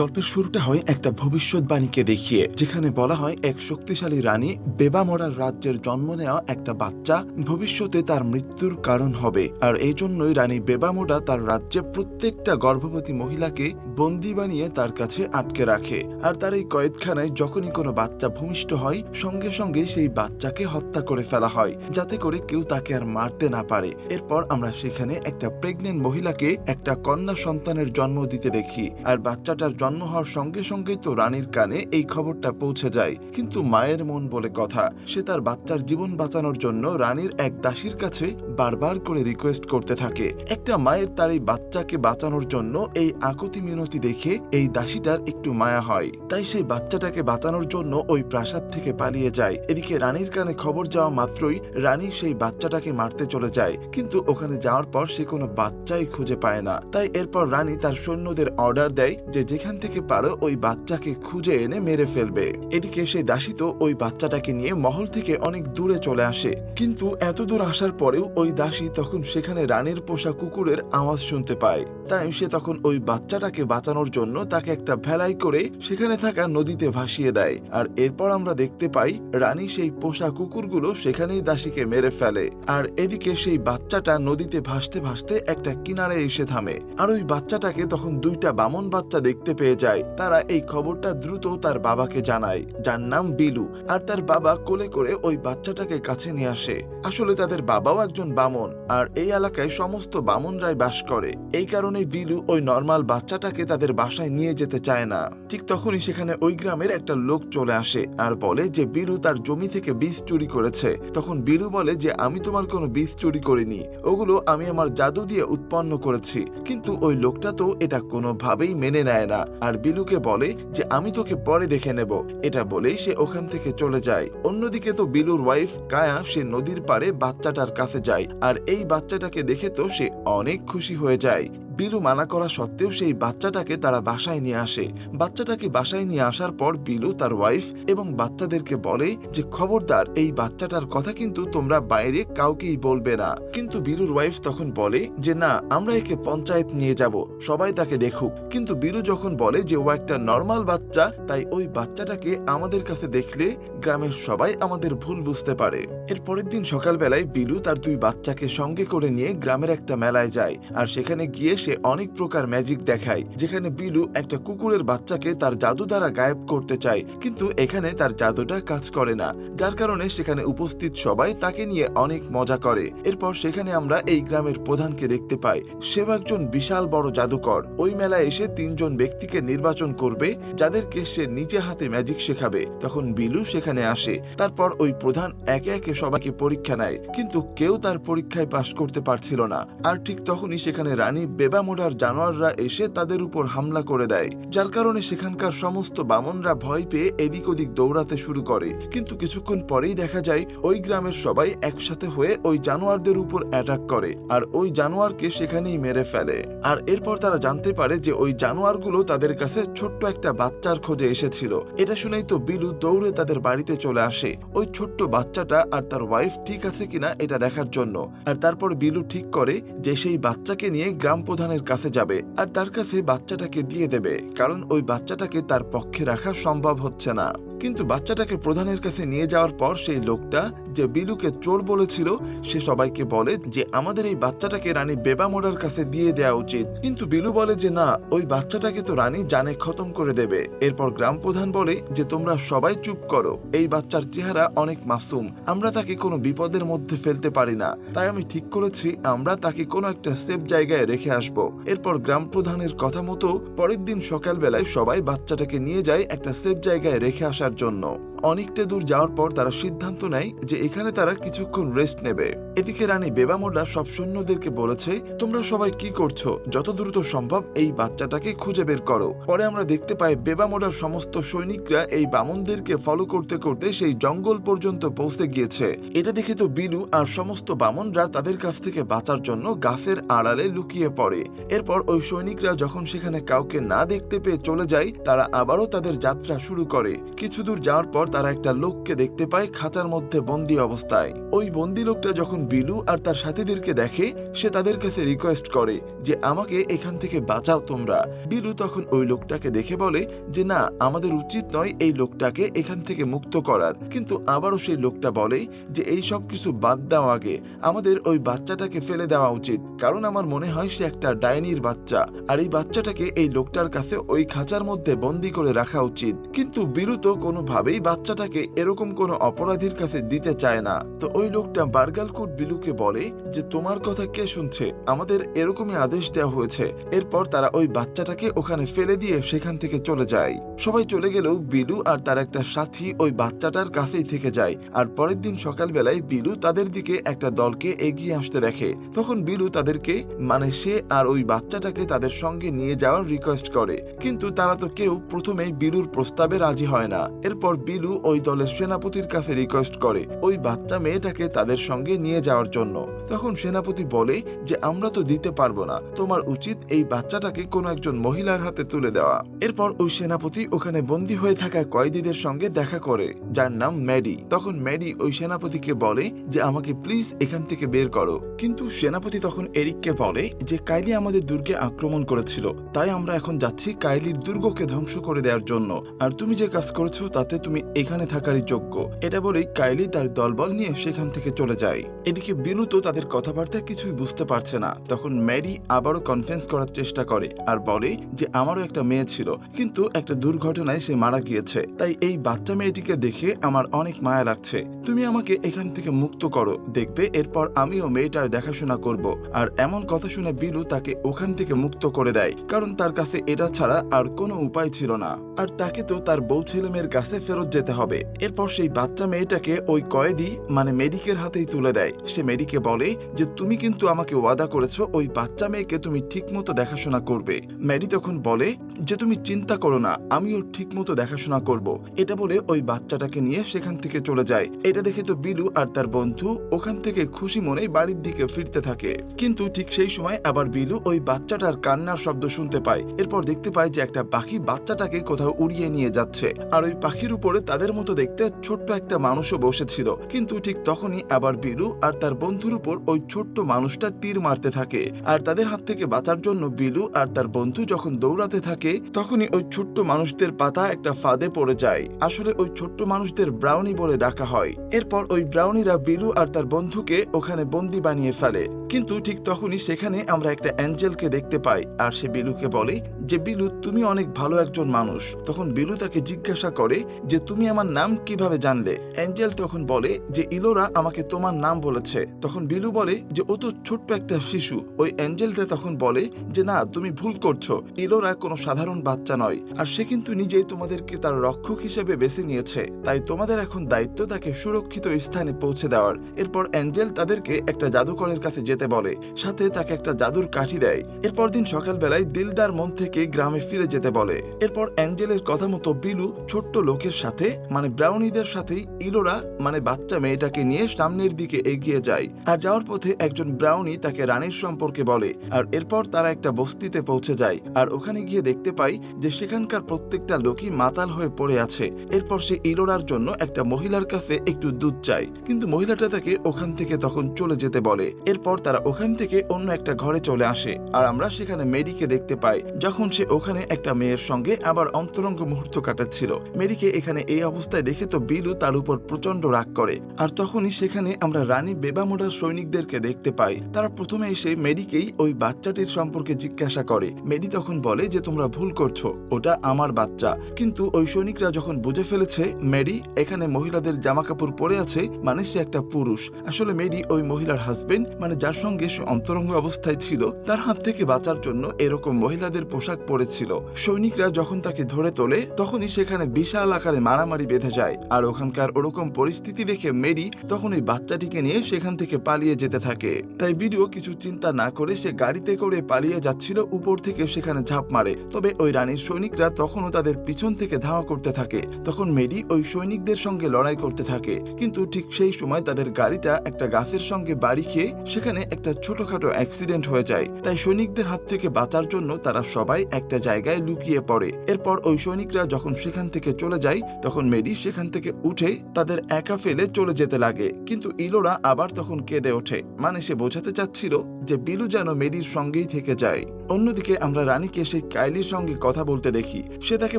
গল্পের শুরুটা হয় একটা ভবিষ্যৎবাণীকে দেখিয়ে, যেখানে বলা হয় এক শক্তিশালী রানী বেবামরার রাজ্যের জন্ম নেওয়া একটা বাচ্চা ভবিষ্যতে তার মৃত্যুর কারণ হবে। আর এই জন্যই রানী বেবামোডা তার রাজ্যে প্রত্যেকটা গর্ভবতী মহিলাকে বন্দি বানিয়ে তার কাছে আটকে রাখে। আর তার এই কয়েদখানায় যখনই কোনো বাচ্চা ভূমিষ্ঠ হয়, সঙ্গে সঙ্গে সেই বাচ্চাকে হত্যা করে ফেলা হয়, যাতে করে কেউ তাকে আর মারতে না পারে। এরপর আমরা সেখানে একটা প্রেগনেন্ট মহিলাকে একটা কন্যা সন্তানের জন্ম দিতে দেখি। আর বাচ্চাটার জন্ম হওয়ার সঙ্গে সঙ্গেই তো রানীর কানে এই খবরটা পৌঁছে যায়। কিন্তু মায়ের মন বলে কথা, সে তার বাচ্চার জীবন বাঁচানোর জন্য রানীর এক দাসীর কাছে বারবার করে রিকোয়েস্ট করতে থাকে। একটা মায়ের তার এই বাচ্চাকে বাঁচানোর জন্য এই আকতি মিনতি দেখে এই দাসীটার একটু মায়া হয়। তাই সেই বাচ্চাটাকে বাঁচানোর জন্য ওই প্রাসাদ থেকে পালিয়ে যায়। এদিকে রানীর কানে খবর যাওয়া মাত্রই রানী সেই বাচ্চাটাকে মারতে চলে যায়। কিন্তু ওখানে যাওয়ার পর সে কোনো বাচ্চাই খুঁজে পায় না। তাই এরপর রানী তার সৈন্যদের অর্ডার দেয় যে যেখান থেকে পারো ওই বাচ্চাকে খুঁজে এনে মেরে ফেলবে। এদিকে সেই দাসী তো ওই বাচ্চাটাকে নিয়ে মহল থেকে অনেক দূরে চলে আসে। কিন্তু এত দূর আসার পরেও ওই দাসী তখন সেখানে রানীর পোষা কুকুরের আওয়াজ শুনতে পায়। তাই সে তখন ওই বাচ্চাটাকে বাঁচানোর জন্য তাকে একটা ভেলাই করে সেখানে থাকা নদীতে ভাসিয়ে দেয়। আর এরপর আমরা দেখতে পাই রানী সেই পোষা কুকুরগুলো সেখানেই দাসীকে মেরে ফেলে। আর এদিকে সেই বাচ্চাটা নদীতে ভাসতে ভাসতে একটা কিনারে এসে থামে। আর ওই বাচ্চাটাকে তখন দুইটা বামন বাচ্চা দেখতে পেয়ে যায়। তারা এই খবরটা দ্রুত তার বাবাকে জানায়, যার নাম বিলু আর তার বাবা কোলে করে ওই বাচ্চাটাকে কাছে নিয়ে আসে। আসলে তাদের বাবাও একজন বামন, আর এই এলাকায় সমস্ত বামনরাই বাস করে। এই কারণে বিলু ওই নর্মাল বাচ্চাটাকে তাদের বাসায় নিয়ে যেতে চায় না। ঠিক তখনই সেখানে ওই গ্রামের একটা লোক চলে আসে আর বলে যে বিলু তার জমি থেকে বীজ চুরি করেছে। তখন বিলু বলে যে, আমি তোমার কোনো বীজ চুরি করিনি। ওগুলো আমি আমার জাদু দিয়ে উৎপন্ন করেছি। কিন্তু ওই লোকটা তো এটা কোনোভাবেই মেনে নেয় না। আর বিলুকে বলে যে, আমি তোকে পরে দেখে নেব। এটা বলেই সে ওখান থেকে চলে যায়। অন্যদিকে তো বিলুর ওয়াইফ কায়া সে নদীর পাড়ে বাচ্চাটার কাছে যায়, আর এই বাচ্চাটাকে দেখে তো সে অনেক খুশি হয়ে যায়। বিলু মানা করা সত্ত্বেও সেই বাচ্চাটাকে তারা বাসায় নিয়ে আসে। বাচ্চাটাকে বাসায় নিয়ে আসার পর বিলু তার ওয়াইফ এবং বাচ্চাদেরকে বলে যে, খবরদার, এই বাচ্চাটার কথা কিন্তু তোমরা বাইরে কাউকেই বলবে না। কিন্তু বিলুর ওয়াইফ তখন বলে যে, না, আমরা একে পঞ্চায়েত নিয়ে যাব, সবাই তাকে দেখুক। কিন্তু বিলু যখন বলে যে, ও একটা নর্মাল বাচ্চা, তাই ওই বাচ্চাটাকে আমাদের কাছে দেখলে গ্রামের সবাই আমাদের ভুল বুঝতে পারে। এর পরের দিন সকালবেলায় বিলু তার দুই বাচ্চাকে সঙ্গে করে নিয়ে গ্রামের একটা মেলায় যায়। আর সেখানে গিয়ে সে অনেক প্রকার ম্যাজিক দেখায়, যেখানে বিলু একটা কুকুরের বাচ্চাকে তার জাদু দ্বারা গায়েব করতে চায়, কিন্তু এখানে তার জাদুটা কাজ করে না। যার কারণে সেখানে উপস্থিত সবাই তাকে নিয়ে অনেক মজা করে। এরপর সেখানে আমরা এই গ্রামের প্রধানকে দেখতে পাই। সেও একজন বিশাল বড় জাদুকর। ওই মেলায় এসে তিনজন ব্যক্তিকে নির্বাচন করবে, যাদেরকে সে নিজে হাতে ম্যাজিক শেখাবে। তখন বিলু সেখানে আসে। তারপর ওই প্রধান একে একে সবাইকে পরীক্ষা নেয়, কিন্তু কেউ তার পরীক্ষায় পাশ করতে পারছিল না। আর ঠিক তখনই সেখানে রানী বেবামোডার জানোয়াররা এসে তাদের উপর হামলা করে দেয়। যার কারণে সেখানকার সমস্ত বামনরা ভয় পেয়ে এদিক ওদিক দৌড়াতে শুরু করে। কিন্তু কিছুক্ষণ পরেই দেখা যায়, ওই গ্রামের সবাই একসাথে হয়ে ওই জানোয়ারদের উপর অ্যাটাক করে আর ওই জানোয়ারকে সেখানেই মেরে ফেলে। আর এরপর তারা জানতে পারে যে ওই জানোয়ারগুলো তাদের কাছে ছোট্ট একটা বাচ্চার খোঁজে এসেছিল। এটা শুনেই তো বিলু দৌড়ে তাদের বাড়িতে চলে আসে। ওই ছোট্ট বাচ্চাটা আর তার ওয়াইফ ঠিক আছে কিনা এটা দেখার জন্য। আর তারপর বিলু ঠিক করে যে সেই বাচ্চাকে নিয়ে গ্রাম প্রধানের কাছে যাবে আর তার কাছে বাচ্চাটাকে দিয়ে দেবে, কারণ ওই বাচ্চাটাকে তার পক্ষে রাখা সম্ভব হচ্ছে না। কিন্তু বাচ্চাটাকে প্রধানের কাছে নিয়ে যাওয়ার পর সেই লোকটা যে বিলুকে চোর বলেছিল, সে সবাইকে বলে যে আমাদের এই বাচ্চাটাকে রানী বেবামোডার কাছে দিয়ে দেওয়া উচিত। কিন্তু বিলু বলে যে না, ওই বাচ্চাটাকে তো রানী জানে খতম করে দেবে। এরপর গ্রাম প্রধান বলে যে তোমরা সবাই চুপ করো, এই বাচ্চার চেহারা অনেক মাসুম, আমরা তাকে কোনো বিপদের মধ্যে ফেলতে পারি না। তাই আমি ঠিক করেছি, আমরা তাকে কোনো একটা সেফ জায়গায় রেখে আসব। এরপর গ্রাম প্রধানের কথা মতো পরের দিন সকালবেলায় সবাই বাচ্চাটাকে নিয়ে যায় একটা সেফ জায়গায় রেখে আসার জন্য। অনেকটা দূর যাওয়ার পর তারা সিদ্ধান্ত নেয় যে এখানে তারা কিছুক্ষণ রেস্ট নেবে। এদিকে রানী বেবামোডা সব সৈন্যদেরকে বলেছে, তোমরা সবাই কি করছ? যত দ্রুত সম্ভব এই বাচ্চাটাকে খুঁজে বের করো। পরে আমরা দেখতে পাই বেবামোডার সমস্ত সৈনিকরা এই বামনদেরকে ফলো করতে করতে সেই জঙ্গল পর্যন্ত পৌঁছে গিয়েছে। এটা দেখে তো বিলু আর সমস্ত বামনরা তাদের কাছ থেকে বাঁচার জন্য গাছের আড়ালে লুকিয়ে পড়ে। এরপর ওই সৈনিকরা যখন সেখানে কাউকে না দেখতে পেয়ে চলে যায়, তারা আবারও তাদের যাত্রা শুরু করে। কিছু কিছু দূর যাওয়ার পর তারা একটা লোককে দেখতে পায় খাঁচার মধ্যে বন্দি অবস্থায়। ওই বন্দি লোকটা যখন বিলু আর তার সাথীদেরকে দেখে, সে তাদের কাছে রিকোয়েস্ট করে যে, আমাকে এখান থেকে বাঁচাও তোমরা। বিলু তখন ওই লোকটাকে দেখে বলে যে, না, আমাদের উচিত নয় এই লোকটাকে এখান থেকে মুক্ত করার। কিন্তু আবারও সেই লোকটা বলে যে, এই সব কিছু বাদ দাও আগে। আমাদের ওই বাচ্চাটাকে ফেলে দেওয়া উচিত। কারণ আমার মনে হয় সে একটা ডাইনির বাচ্চা। আর এই বাচ্চাটাকে এই লোকটার কাছে ওই খাঁচার মধ্যে বন্দি করে রাখা উচিত। কিন্তু বিলু তো কোনোভাবেই বাচ্চাটাকে এরকম কোনো অপরাধীর কাছে দিতে চায় না। তো ওই লোকটা বার্গালকুট বিলুকে বলে যে, তোমার কথা কে শুনছে? আমাদের এরকমই আদেশ দেওয়া হয়েছে। এরপর তারা ওই বাচ্চাটাকে ওখানে ফেলে দিয়ে সেখান থেকে চলে যায়। সবাই চলে গেলেও বিলু আর তার একটা সাথী ওই বাচ্চাটার কাছেই থেকে যায়। আর পরের দিন সকালবেলায় বিলু তাদের দিকে একটা দলকে এগিয়ে আসতে দেখে। তখন বিলু তাদেরকে মানে সে আর ওই বাচ্চাটাকে তাদের সঙ্গে নিয়ে যাওয়ার রিকোয়েস্ট করে। কিন্তু তারা তো কেউ প্রথমেই বিলুর প্রস্তাবে রাজি হয় না। এরপর বিলু ওই দলের সেনাপতির কাছে রিকোয়েস্ট করে ওই বাচ্চা মেয়েটাকে তাদের সঙ্গে নিয়ে যাওয়ার জন্য। তখন সেনাপতি বলে যে, আমরা তো দিতে পারব না। তোমার উচিত এই বাচ্চাটাকে কোনো একজন মহিলার হাতে তুলে দেওয়া। এরপর ওই সেনাপতি ওখানে বন্দী হয়ে থাকা কয়েদিদের সঙ্গে দেখা করে, যার নাম ম্যাডি। তখন ম্যাডি ওই সেনাপতিকে বলে যে, আমাকে প্লিজ এখান থেকে বের করো। কিন্তু সেনাপতি তখন এরিককে বলে যে, কাইলি আমাদের দুর্গে আক্রমণ করেছিল। তাই আমরা এখন যাচ্ছি কাইলির দুর্গকে ধ্বংস করে দেওয়ার জন্য। আর তুমি যে কাজ করেছ তাতে তুমি এখানে থাকারই যোগ্য। এটা বলেই কাইলি তার দলবল নিয়ে সেখান থেকে চলে যায়। এদিকে বিলু তো তাদের কথাবার্তা কিছুই বুঝতে পারছে না। তখন ম্যারি আবারও কনফারেন্স করার চেষ্টা করে আর বলে যে আমারও একটা মেয়ে ছিল, কিন্তু একটা দুর্ঘটনায় সে মারা গিয়েছে। তাই এই বাচ্চা মেয়েটিকে দেখে আমার অনেক মায়া লাগছে। তুমি আমাকে এখান থেকে মুক্ত করো, দেখবে এরপর আমিও মেয়েটার দেখাশোনা করব। আর এমন কথা শুনে বিলু তাকে ওখান থেকে মুক্ত করে দেয়, কারণ তার কাছে এটা ছাড়া আর কোনো উপায় ছিল না। আর তাকে তো তার বউ ছেলে মেয়ের কাছে ফেরত যেতে হবে। এরপর সেই বাচ্চা মেয়েটাকে ওই কয়েদি মানে মেডিকের হাতেই তুলে দেয়। সে মেডিকে বলে যে, তুমি কিন্তু আমাকে ওয়াদা করেছ ওই বাচ্চা মেয়েকে তুমি ঠিকমতো দেখাশোনা করবে। ম্যাডি তখন বলে যে, তুমি চিন্তা করো না, আমিও ঠিকমতো দেখাশোনা করব। এটা বলে ওই বাচ্চাটাকে নিয়ে সেখান থেকে চলে যায়। এটা দেখে তো বিলু আর তার বন্ধু ওখান থেকে খুশি মনেই বাড়ির দিকে ফিরতে থাকে। কিন্তু ঠিক সেই সময় আবার বিলু ওই বাচ্চাটার কান্নার শব্দ শুনতে পায়। এরপর দেখতে পায় যে, একটা পাখি বাচ্চাটাকে কোথাও উড়িয়ে নিয়ে যাচ্ছে। আর ওই পাখির উপরে তাদের মতো দেখতে ছোট্ট একটা মানুষও বসেছিল। কিন্তু ঠিক তখনই আবার বিলু আর তার বন্ধুর উপর ওই ছোট্ট মানুষটা তীর মারতে থাকে। আর তাদের হাত থেকে বাঁচার জন্য বিলু আর তার বন্ধু যখন দৌড়াতে থাকে, তখনই ওই ছোট্ট মানুষদের পাতা একটা ফাঁদে পড়ে যায়। আসলে ওই ছোট্ট মানুষদের ব্রাউনি বলে ডাকা হয়। এরপর ওই ব্রাউনিরা বিলু আর তার বন্ধুকে ওখানে বন্দি বানিয়ে ফেলে। কিন্তু ঠিক তখনই সেখানে আমরা একটা অ্যাঞ্জেলকে দেখতে পাই। আর সে বিলুকে বলে যে, বিলু, তুমি অনেক ভালো একজন মানুষ। তখন বিলু তাকে জিজ্ঞাসা করে যে তুমি আমার নাম কীভাবে জানলে? অ্যাঞ্জেল তখন বলে যে ইলোরা আমাকে তোমার নাম বলেছে। তখন বিলু বলে যে ও তো ছোট্ট একটা শিশু। ওই অ্যাঞ্জেলটা তখন বলে যে না, তুমি ভুল করছ। ইলোরা কোনো সাধারণ বাচ্চা নয় আর সে কিন্তু নিজেই তোমাদেরকে তার রক্ষক হিসেবে বেছে নিয়েছে। তাই তোমাদের এখন দায়িত্ব তাকে সুরক্ষিত স্থানে পৌঁছে দেওয়ার। এরপর অ্যাঞ্জেল তাদেরকে একটা জাদুকরের কাছে যেতে বলে। সাথে তাকে একটা জাদুর কাঠি দেয়। এরপর দিন সকালবেলায় দিলদার মন থেকে গ্রামে ফিরে যেতে বলে। এরপর অ্যাঞ্জেলের কথা মতো বিলু ছোট্ট লোকের সাথে মানে ব্রাউনিদের সাথেই ইলোরা মানে বাচ্চা মেয়েটাকে নিয়ে সামনের দিকে এগিয়ে যায়। আর যাওয়ার পথে একজন ব্রাউনি তাকে রানীর সম্পর্কে বলে। আর এরপর তারা একটা বস্তিতে পৌঁছে যায়। আর ওখানে গিয়ে দেখতে পাই যে সেখানকার প্রত্যেকটা লোকই মাতাল হয়ে পড়ে আছে। এরপর সে ইলোরার জন্য একটা মহিলার কাছে একটু দুধ চায়। কিন্তু মহিলাটা তাকে ওখান থেকে তখন চলে যেতে বলে। এরপর তারা ওখান থেকে অন্য একটা ঘরে চলে আসে। আর আমরা সেখানে মেরিকে দেখতে পাই, যখন সে ওখানে একটা মেয়ের সঙ্গে আবার অন্তরঙ্গ মুহূর্ত কাটাচ্ছিল। মেরিকে এখানে এই অবস্থায় দেখে তো বিলু তার উপর প্রচণ্ড রাগ করে। আর তখনই সেখানে আমরা রানী বেবামোডার সৈনিকদেরকে দেখতে পাই। তারা প্রথমে এসে মেডিকেই ওই বাচ্চাটির সম্পর্কে জিজ্ঞাসা করে। মেডি তখন বলে যে, তোমরা ভুল করছ। ওটা আমার বাচ্চা। কিন্তু ওই সৈনিকরা যখন বুঝে ফেলেছে মেডি এখানে মহিলাদের জামা কাপড় পরে আছে মানে সে একটা পুরুষ। আসলে মেডি ওই মহিলার হাজবেন্ড মানে যার সঙ্গে সে অন্তরঙ্গ অবস্থায় ছিল, তার হাত থেকে বাঁচার জন্য এরকম মহিলাদের পোশাক পরেছিল। সৈনিকরা যখন তাকে ধরে তোলে, তখনই সেখানে বিশাল আকারে মারামারি বেঁধে যায়। আর ওখানকার ওরকম পরিস্থিতি দেখে মেরি তখন ওই বাচ্চাটিকে নিয়ে সেখান থেকে পালিয়ে যেতে থাকে। তাই ভিডিও কিছু চিন্তা না করে সে গাড়িতে করে পালিয়ে যাচ্ছিল, উপর থেকে সেখানে ঝাঁপ মারে। তবে ওই রানীর সৈনিকরা তখনও তাদের পিছন থেকে ধাওয়া করতে থাকে। তখন মেরি ওই সৈনিকদের সঙ্গে লড়াই করতে থাকে। কিন্তু ঠিক সেই সময় তাদের গাড়িটা একটা গাছের সঙ্গে বাড়ি খেয়ে সেখানে একটা ছোটখাটো অ্যাক্সিডেন্ট হয়ে যায়। তাই সৈনিকদের হাত থেকে বাঁচার জন্য তারা সবাই একটা জায়গায় লুকিয়ে পড়ে। এরপর ওই সৈনিকরা যখন সেখান থেকে চলে যায় তখন মেডি সেখান থেকে উঠে তাদের একা ফেলে চলে যেতে লাগে। কিন্তু ইলোরা আবার তখন কেঁদে ওঠে। মানে সে বোঝাতে চাচ্ছিল যে বিলু যেন মেডির সঙ্গেই থেকে যায়। অন্যদিকে আমরা রানীকে সেই কাইলির সঙ্গে কথা বলতে দেখি। সে তাকে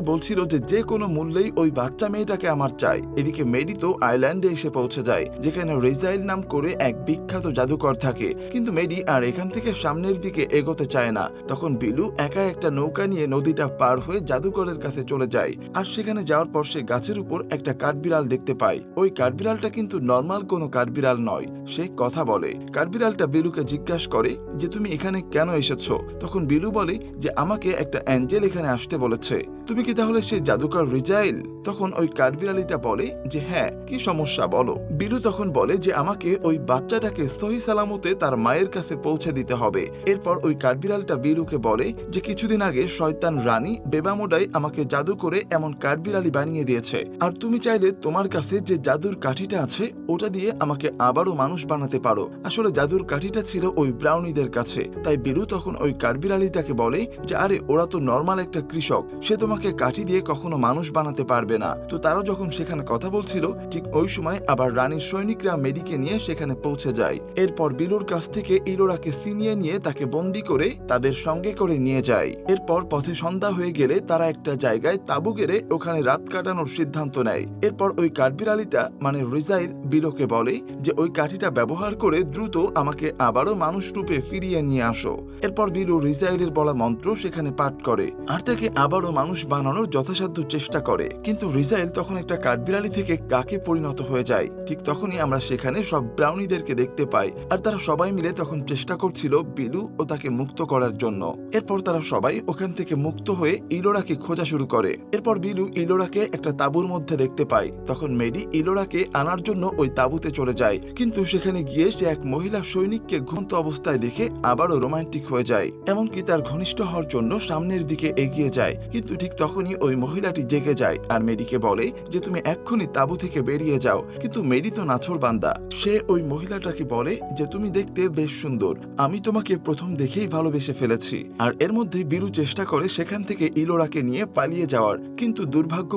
বলছিল যে যে কোনো মূল্যেই ওই বাচ্চা মেয়েটাকে আমার চাই। এদিকে মেডি তো আইল্যান্ডে এসে পৌঁছে যায়, যেখানে রেজাইল নাম করে এক বিখ্যাত জাদুকর থাকে। কিন্তু মেডি আর এখান থেকে সামনের দিকে এগোতে চায় না। তখন বিলু একা একটা নৌকা নিয়ে নদীটা পার হয়ে জাদুকরের কাছে চলে যায়। আর সেখানে যাওয়ার পর সে গাছের উপর একটা কাঠবিড়াল দেখতে পায়। ওই কাঠবিড়ালটা কিন্তু নর্মাল কোনো কাঠবিড়াল নয়, সে কথা বলে। কাঠবিড়ালটা বিলুকে জিজ্ঞাসা করে যে, তুমি এখানে কেন এসেছ? তখন বিলু বলে যে, আমাকে একটা অ্যাঞ্জেল এখানে আসতে বলেছে। তুমি কি তাহলে সেই জাদুকর রিজাইল? তখন ওই কাঠবিড়ালিটা বলে যে হ্যাঁ কি সমস্যা বলো? বিলু তখন বলে যে, আমাকে ওই বাচ্চাটাকে সহি সালামতে তার মায়ের কাছে পৌঁছে দিতে হবে। এরপর ওই কাঠবিড়ালটা বিলুকে বলে যে, কিছুদিন আগে শয়তান রানী বেবামোডাই আমাকে জাদু করে এমন কাঠবিড়ালি বানিয়ে দিয়েছে। আর তুমি চাইলে তোমার কাছে যে জাদুর কাঠিটা আছে, ওটা দিয়ে আমাকে আবারও মানুষ বানাতে পারো। আসলে জাদুর কাঠিটা ছিল ওই ব্রাউনিদের কাছে। তাই বিলু তখন ওই কাঠবিড়ালিটাকে বলে যে, আরে, ওরা তো নর্মাল একটা কৃষক। সে তোমাকে কাঠি দিয়ে কখনো মানুষ বানাতে পারবে না। তো তারাও যখন সেখানে কথা বলছিল, ঠিক ওই সময় আবার রানীর সৈনিকরা মেডিকে নিয়ে সেখানে পৌঁছে যায়। এরপর বিলুর কাছ থেকে ইলোরাকে সিনিয়ে নিয়ে তাকে বন্দি করে তাদের সঙ্গে করে নিয়ে যায়। এরপর পথে সন্ধ্যা হয়ে গেলে তারা একটা জায়গায় তাবু গেড়ে ওখানে রাত কাটানোর সিদ্ধান্ত নেয়। এরপর ওই কাঠবিড়ালিটা মানে রিজাইল, বিলোকে বলে যে, ওই কাঠিটা ব্যবহার করে দ্রুত আমাকে আবারও মানুষ রূপে ফিরিয়ে নিয়ে আসো। এরপর বিলু রিজাইলের বলা মন্ত্র সেখানে পাঠ করে আর তাকে আবারও মানুষ বানানোর যথাসাধ্য চেষ্টা করে। কিন্তু রিজাইল তখন একটা কাঠবিড়ালি থেকে কাকে পরিণত হয়ে যায়? ঠিক তখনই আমরা সেখানে সব ব্রাউনিদেরকে দেখতে পাই আর তারা সবাই মিলে তখন চেষ্টা করছিল বিলু ও তাকে মুক্ত করার জন্য। এরপর তারা সবাই ওখান থেকে মুক্ত হয়ে ইলোরাকে খোঁজা শুরু করে। এরপর বিলু ইলোরাকে একটা তাঁবুর মধ্যে দেখতে পায়। তখন মেডি ইলোরাকে আনার জন্য ওই তাঁবুতে চলে যায়। কিন্তু সেখানে গিয়ে সে এক মহিলা সৈনিককে ঘুমন্ত অবস্থায় দেখে আবারও রোমান্টিক হয়ে যায়। এমনকি তার ঘনিষ্ঠ হওয়ার জন্য সামনের দিকে এগিয়ে যায়। কিন্তু ঠিক তখনই ওই মহিলাটি জেগে যায় আর মেডিকে বলে যে, তুমি এক্ষুনি তাঁবু থেকে বেরিয়ে যাও। কিন্তু মেডি তো নাছর বান্দা। সে ওই মহিলাটাকে বলে যে, তুমি দেখতে বেশ সুন্দর। আমি তোমাকে প্রথম দেখেই ভালোবেসে ফেলেছি। আর এর মধ্যে বিরু চেষ্টা করে সেখান থেকে ইলোরাকে নিয়ে পালিয়ে যাওয়ার। কিন্তু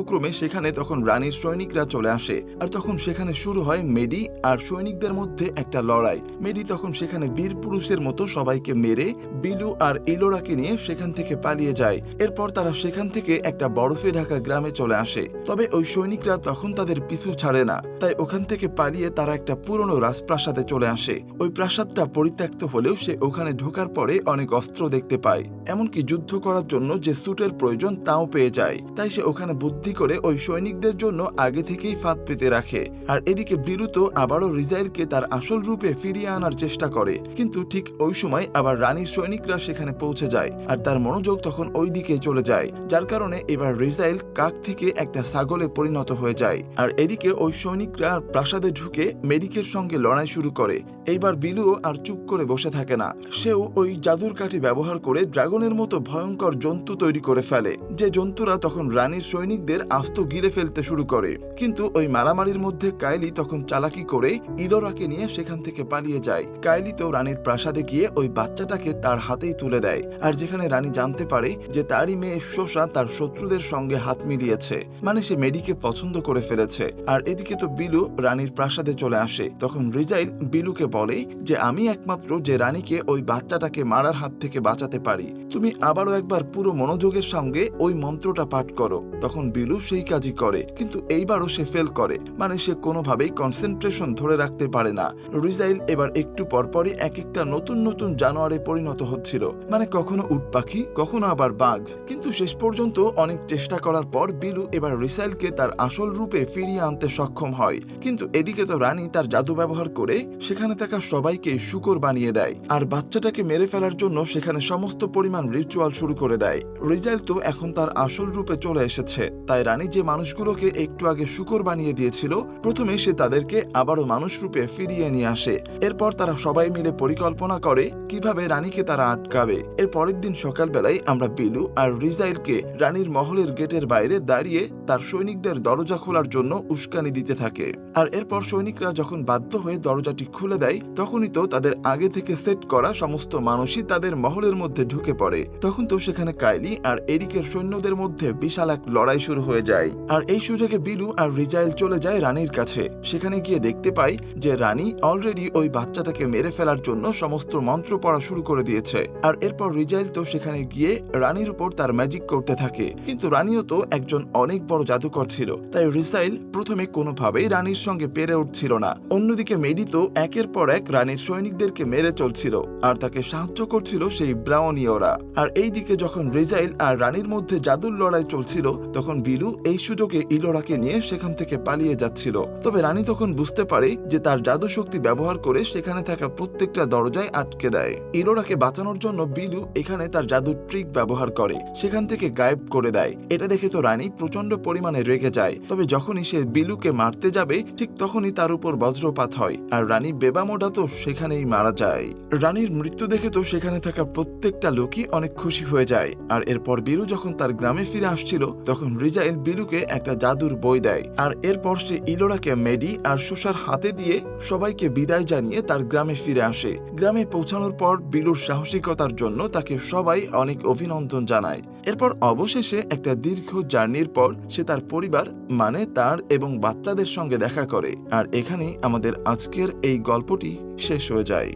দুর্ভাগ্যক্রমে সেখানে তখন রানীর সৈনিকরা চলে আসে আর তখন সেখানে শুরু হয় মেডি আর সৈনিকদের মধ্যে একটা লড়াই। মেডি তখন সেখানে বীর পুরুষের মতো সবাইকে মেরে বিলু আর ইলোরাকে নিয়ে সেখান থেকে পালিয়ে যায়। এরপর তারা সেখান থেকে একটা বরফে ঢাকা গ্রামে চলে আসে। তবে ওই সৈনিকরা তখন তাদের পিছু ছাড়ে না। তাই ওখান থেকে পালিয়ে তারা একটা পুরনো রাজপ্রাসাদে চলে আসে। ওই প্রাসাদটা পরিত্যক্ত হলেও সে ওখানে ঢোকার পরে অনেক অস্ত্র দেখতে পায়। এমনকি যুদ্ধ করার জন্য যে স্যুটের প্রয়োজন তাও পেয়ে যায়। তাই সে ওখানে বুদ্ধি করে ওই সৈনিকদের জন্য আগে থেকেই ফাঁদ পেতে রাখে। আর এদিকে বিরুত আবারও রিজাইলকে তার আসল রূপে ফিরিয়ে আনার চেষ্টা করে। কিন্তু ঠিক ওই সময় আবার রানীর সৈনিকরা সেখানে পৌঁছে যায় আর তার মনোযোগ তখন ওই দিকে চলে যায়। যার কারণে এবার রিজাইল কাক থেকে একটা ছাগলে পরিণত হয়ে যায়। আর এদিকে ওই সৈনিকরা প্রাসাদে ঢুকে মেডিকের সঙ্গে লড়াই শুরু করে। এইবার বিলুও আর চুপ করে বসে থাকে না। সেও ওই জাদুর কাঠি ব্যবহার করে ড্রাগনের মতো ভয়ঙ্কর জন্তু তৈরি করে ফেলে। যে জন্তুরা তখন রানীর সৈনিকদের আস্ত গিলে ফেলতে শুরু করে। কিন্তু ওই মারামারির মধ্যে কাইলি তখন চালাকি করে ইলোরাকে নিয়ে সেখান থেকে পালিয়ে যায়। কাইলি তো রানীর প্রাসাদে গিয়ে ওই বাচ্চাটাকে তার হাতেই তুলে দেয়। আর যেখানে রানী জানতে পারে যে তারই মেয়ে শোষা তার শত্রুদের সঙ্গে হাত মিলিয়েছে। মানে সে মেডিকে পছন্দ করে ফেলেছে। আর এদিকে তো বিলু রানীর প্রাসাদে চলে আসে। তখন রিজাইল বিলুকে বলে যে, আমি একমাত্র যে রানীকে ওই বাচ্চাটাকে মারার হাত থেকে বাঁচাতে পারি। তুমি আবারও একবার পুরো মনোযোগের সঙ্গে ওই মন্ত্রটা পাঠ করো। তখন বিলু সেই কাজই করে, কিন্তু এইবারও সে ফেল করে। মানে সে কোনোভাবেই কনসেন্ট্রেশন ধরে রাখতে পারে না। রিজাইল এবার একটু পরপরই এক একটা নতুন নতুন জানোয়ারে পরিণত হচ্ছিল। মানে কখনো উট পাখি, কখনো আবার বাঘ। কিন্তু শেষ পর্যন্ত অনেক চেষ্টা করার পর বিলু এবার রিসাইলকে তার আসল রূপে ফিরিয়ে আনতে সক্ষম হয়। কিন্তু এদিকে তো রানী তার জাদু ব্যবহার করে সেখানে থাকা সবাইকে শুকর বানিয়ে দেয়। আর বাচ্চাটাকে মেরে ফেলার জন্য সেখানে সমস্ত পরিমাণ রিচুয়াল শুরু করে দেয়। রিজাইল তো এখন তার আসল রূপে চলে এসেছে। তাই রানী যে মানুষগুলোকে একটু আগে শুকর বানিয়ে দিয়েছিল, প্রথমে সে তাদেরকে আবারও মানুষ রূপে ফিরিয়ে নিয়ে আসে। এরপর তারা সবাই মিলে পরিকল্পনা করে কীভাবে রানীকে তারা আটকাবে। এর পরের দিন সকালবেলায় আমরা বিলু আর রিজাইলকে রানীর মহলের গেটের বাইরে দাঁড়িয়ে তার সৈনিকদের দরজা খোলার জন্য উস্কানি দিতে থাকে। আর এরপর সৈনিকরা যখন বাধ্য হয়ে দরজাটি খুলে দেয়, তখনই তো তাদের আগে থেকে সেট করা সমস্ত মানুষই তাদের মহলের মধ্যে ঢুকে পড়ে। তখন তো সেখানে কাইলি আর এরিকের সৈন্যদের মধ্যে বিশাল এক লড়াই শুরু হয়ে যায়। আর এই সুযোগে বিলু আর রিজাইল চলে যায় রানীর কাছে। সেখানে গিয়ে দেখতে পাই যে রানী অলরেডি ওই বাচ্চাটাকে মেরে ফেলার জন্য সমস্ত মন্ত্র পড়া শুরু করে দিয়েছে। আর এরপর রিজাইল তো সেখানে গিয়ে রানীর উপর তার ম্যাজিক করতে থাকে। কিন্তু রানীও তো একজন অনেক বড় জাদুকর ছিল। তাই রিজাইল প্রথমে কোনোভাবেই রানীর সঙ্গে পেরে উঠছিল না। অন্যদিকে মেডি তো একের পর এক রানীর সৈনিকদেরকে মেরে চলছিল। আর তাকে সাহায্য করছিল সেই ব্রাউনিওরা আর এই দিকে যখন রিজাইল আর রানীর মধ্যে জাদুর লড়াই চলছিল, তখন বিলু এই সুযোগে ইলোরাকে নিয়ে সেখান থেকে পালিয়ে যাচ্ছিল। তবে রানী তখন বুঝতে পারে যে তার জাদু শক্তি ব্যবহার করে সেখানে থাকা প্রত্যেকটা দরজায় আটকে দেয়। ইলোরাকে বাঁচানোর জন্য বিলু এখানে তার জাদুর ট্রিক ব্যবহার করে, সেখান থেকে গায়েব করে দেয়। এটা দেখে তো রানী প্রচণ্ড পরিমাণে রেগে যায়। তবে যখনই সে বিলুকে মারতে যাবে, ঠিক তখনই তার উপর বজ্রপাত হয়, আর রানী বেবামোডা তো সেখানেই মারা যায়। রানীর মৃত্যু দেখে তো সেখানে থাকা প্রত্যেকটা লোকই অনেক খুশি হয়ে যায়। আর এরপর বিলু যখন তার গ্রামে ফিরে আসছিল, তখন রিজাইল বিলুকে একটা জাদুর বই দেয়, আর এরপর সে ইলোরাকে মেডি আর শোষার হাতে দিয়ে সবাইকে বিদায় জানিয়ে তার গ্রামে ফিরে আসে। গ্রামে পৌঁছানোর পর বিলুর সাহসিকতার জন্য তাকে সবাই অনেক অভিনন্দন জানায়। এরপর অবশেষে একটা দীর্ঘ জার্নির পর সে তার পরিবার মানে তার এবং বাচ্চাদের সঙ্গে দেখা করে। আর এখানেই আমাদের আজকের এই গল্পটি শেষ হয়ে যায়।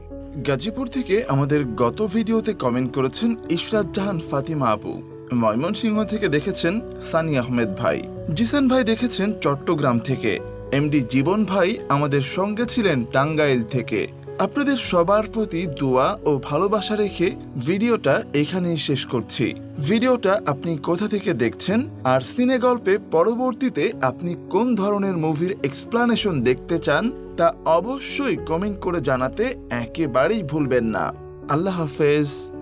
গাজীপুর থেকে আমাদের গত ভিডিওতে কমেন্ট করেছেন ইশরাত জাহান ফাতিমা আপু। ময়মনসিংহ থেকে দেখেছেন সানি আহমেদ ভাই। জিসান ভাই দেখেছেন চট্টগ্রাম থেকে। এমডি জীবন ভাই আমাদের সঙ্গে ছিলেন টাঙ্গাইল থেকে। আপনাদের সবার প্রতি দোয়া ও ভালোবাসা রেখে ভিডিওটা এখানেই শেষ করছি। ভিডিওটা আপনি কোথা থেকে দেখছেন আর সিনে গল্পে পরবর্তীতে আপনি কোন ধরনের মুভির এক্সপ্লানেশন দেখতে চান তা অবশ্যই কমেন্ট করে জানাতে একেবারেই ভুলবেন না। আল্লাহ হাফেজ।